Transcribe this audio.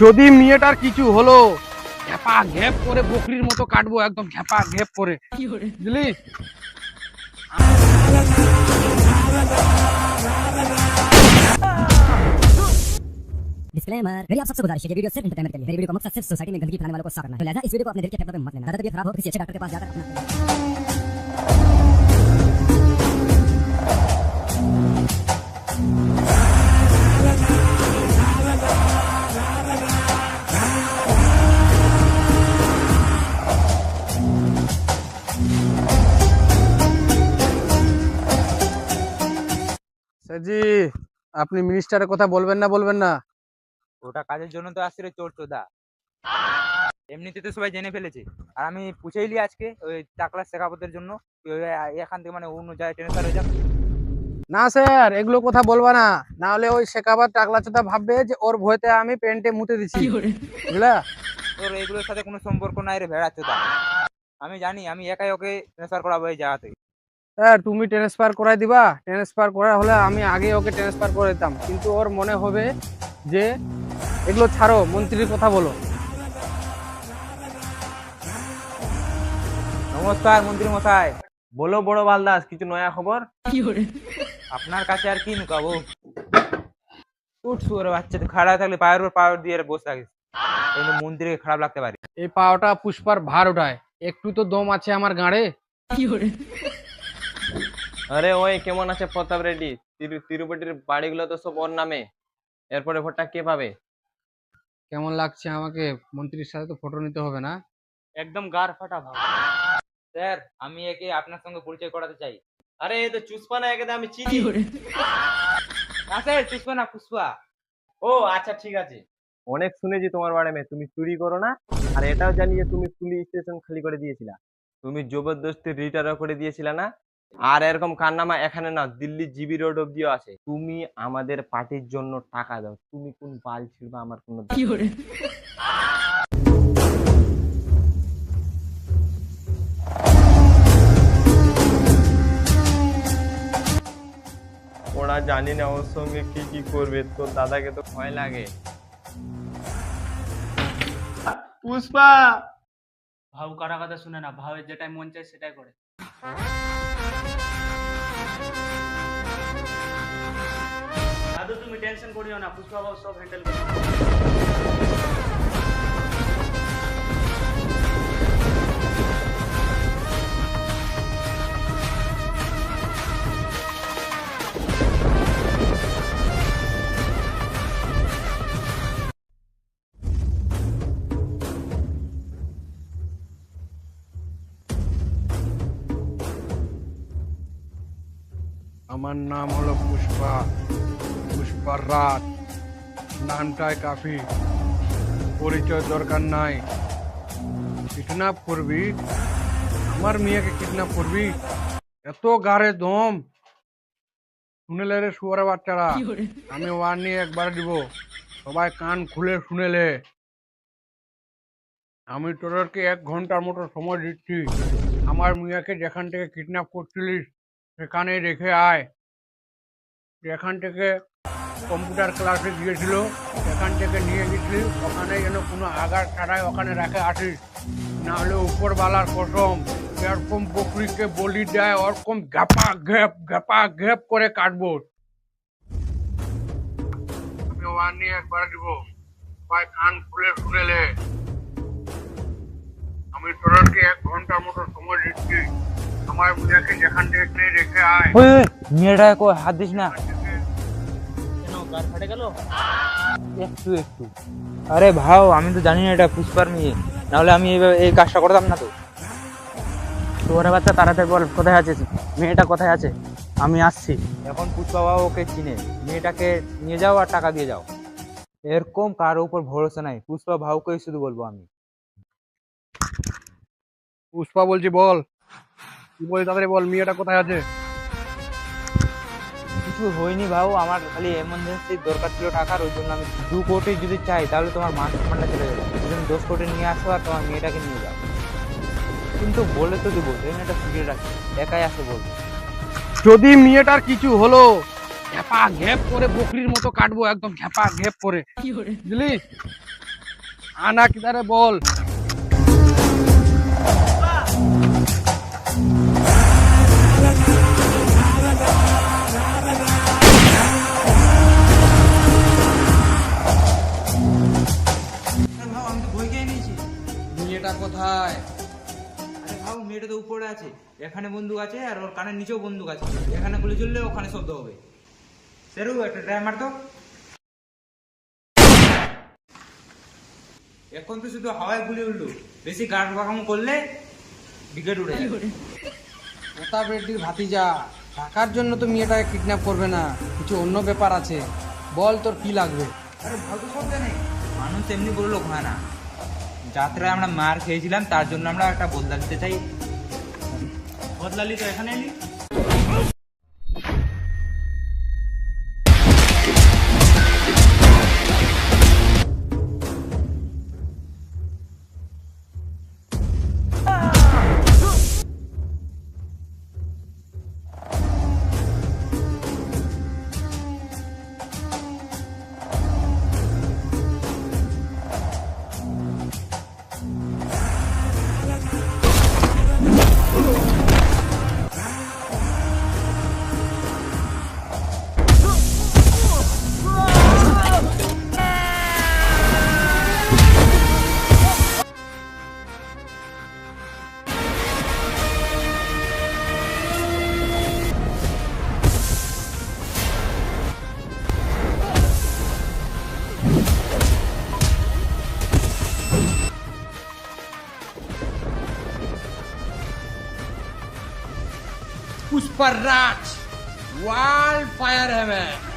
যদি মেয়েটার কিছু হলো ঘ্যাপা ঘ্যাপ করে বকরির মতো কাটবো একদম ঘ্যাপা ঘ্যাপ করে বুঝলি डिस्क्लेमर मेरी आप सबसे गुजारिश है ये वीडियो सिर्फ एंटरटेनमेंट के लिए मेरी वीडियो का मकसद सिर्फ सोसाइटी में गंदगी फैलाने वालों को साफ करना है तो लिहाजा इस वीडियो को अपने दिल के फेफड़ों में मत लेना ज्यादा तबीयत खराब हो किसी अच्छे डॉक्टर के पास जाकर अपना স্যারজি আপনি মিনিস্টারের কথা বলবেন না বলবেন না। ওটা কাজের জন্য তো আসছিল চোর চোদা। এমনিতে তো সবাই জেনে ফেলেছে। আর আমি পুছেইলি আজকে ওই টাকলা শেখাপতের জন্য। এখান থেকে মানে অন্য জায়গায় ট্রেন্সফার হয়ে যাক। না স্যার এগুলো কথা বলবা না। না হলে ওই শেখাবার টাকলা চোদা ভাববে যে ওর ভয়তে আমি প্যান্টে মুতে দিছি। বুঝলা? তোর এগুলোর সাথে কোনো সম্পর্ক নাই রে ভেড়া চোদা। আমি জানি আমি একাই ওকে ট্রেন্সফার করাবো এই জায়গাতে। স্যার তুমি ট্রান্সফার করাই দিবা। ট্রান্সফার করা হলে আমি আগে ওকে ট্রান্সফার করে দিতাম। কিন্তু ওর মনে হবে যে এগুলো ছাড়ো মন্ত্রীর কথা বলো। নমস্কার মন্ত্রী মশাই। বলো বড় বালদাস কিছু নয়া খবর? আপনার কাছে আর কি নুকাবো? উঠ শুয়ারে বাচ্চা খাড়া থাকলে পায়ের উপর পায়ের দিয়ে বসে থাকিস। এই জন্য মন্ত্রীকে খারাপ লাগতে পারে। এই পাওটা পুষ্পার ভার ওঠায় একটু তো দম আছে আমার গাঁড়ে। আরে ওই কেমন আছে প্রতাপ রেড্ডি? তিরু- তিরুপতির বাড়িগুলো তো সব ওর নামে। এরপরে ভোটটা কে পাবে? কেমন লাগছে আমাকে? মন্ত্রীর সাথে তো ফটো নিতে হবে না। একদম গার ফাটা ভাব। স্যার আমি একে আপনার সঙ্গে পরিচয় করাতে চাই। আরে এই তো চুসপা না একে আমি চিনি। না স্যার পুষ্পা না পুষ্পা ও আচ্ছা ঠিক আছে। অনেক শুনেছি তোমার বারে মে তুমি চুরি করো না। আর এটাও জানি যে তুমি পুলিশ স্টেশন খালি করে দিয়েছিলা। তুমি জবরদস্তি রিটায়ার করে দিয়েছিলা না? আর এরকম কান্নামা এখানে না দিল্লি জিবি রোড অব্দিও আছে। তুমি আমাদের পার্টির জন্য টাকা দাও। তুমি কোন বাল ছিড়বা আমার কোনো ওরা জানি না ওর সঙ্গে কি কি করবে তোর দাদাকে তো ভয় লাগে। পুষ্পা! ভাউ কারা কথা শুনে না ভাবের যেটাই মন চায় সেটাই করে। দাদু তুমি টেনশন করিও না পুষ্পা সব হ্যান্ডেল করে আমার নাম হলো পুষ্পা। পুষ্পার রাত। নামটাই কাফি। পরিচয় দরকার নাই। কিডন্যাপ করবি? আমার মেয়েকে কিডন্যাপ করবি? এত গাড়ে দম। শুনেলে রে শুয়ারে বাচ্চারা। আমি ওয়ার্নিং একবার দিব। সবাই কান খুলে শুনেলে। আমি তোদেরকে এক ঘণ্টার মতো সময় দিচ্ছি। আমার মেয়েকে যেখান থেকে কিডন্যাপ করছিলিস সেখানে রেখে আয়। যেখান থেকে কম্পিউটার ক্লাসে গিয়েছিল, সেখান থেকে নিয়ে গেছিলি ওখানে যেন কোনো আঘাত ছাড়াই ওখানে রাখে আসিস। না হলে উপরওয়ালার কসম, এরকম বকরিকে বলি দেয়, ওরকম ঘ্যাপা ঘ্যাপ ঘ্যাপা ঘ্যাপ করে কাটবো। আমি ওয়ার্নিং একবার দিব। সবাই কান খুলে শুনেলে আমি তোদেরকে এক ঘণ্টার মতো সময় দিচ্ছি। আমার মেয়েকে যেখান থেকে রেখে আয়। ওই ওই মেয়েটা কো হাত দিস না। কেন গার ফাটে গেল? একটু একটু। আরে ভাও আমি তো জানি না এটা পুষ্পার মেয়ে। নাহলে আমি এই কাজটা করতাম না তো। তোরে বাচ্চা তাড়াতাড়ি বল কোথায় আছিস? মেয়েটা কোথায় আছে? আমি আসছি। এখন পুষ্পা বাবা ওকে চিনে। মেয়েটাকে নিয়ে যাও আর টাকা দিয়ে যাও। এরকম কারও উপর ভরসা নাই। পুষ্পা ভাউকেই শুধু বলব আমি। পুষ্পা বলছি বল। বলি তাড়াতাড়ি বল মিয়াটা কোথায় আছে? কিছু হয়নি বাবু আমার খালি এমার্জেন্সি দরকার ছিল টাকার ওই জন্য আমি দু কোটি যদি চাই তাহলে তোমার মান সম্মানটা চলে যাবে। তুমি দশ কোটি নিয়ে আসো আর তোমার মেয়েটাকে নিয়ে যাও। কিন্তু বলে তো দেবো এমনি একটা ফিরে রাখি একাই আসো বল। যদি মেয়েটার কিছু হলো ঘ্যাপা ঘ্যাপ করে বকরির মতো কাটবো একদম ঘ্যাপা ঘ্যাপ করে। বুঝলি? আনা কিদারে বল। বই খেয়ে নিয়েছি মেয়েটা কোথায়? আরে ভাব মেয়েটা তো উপরে আছে। এখানে বন্দুক আছে আর ওর কানের নিচেও বন্দুক আছে। এখানে গুলি চললে ওখানে শব্দ হবে। সেরু একটা ড্রাই মার তো এখন তো শুধু হাওয়ায় গুলি উঠল বেশি গাড় বাগামো করলে উইকেট উড়ে যাবে প্রতাপ রেড্ডির ভাতিজা টাকার জন্য তো মেয়েটাকে কিডন্যাপ করবে না। কিছু অন্য ব্যাপার আছে। বল তোর কি লাগবে? আরে ভালো সব জানে। মানুষ এমনি বড় লোক হয় না। যাত্রায় আমরা মার খেয়েছিলাম, তার জন্য আমরা একটা বদলা নিতে চাই। বদলা তো এখানে এলি? पर राज वाल फायर है मैं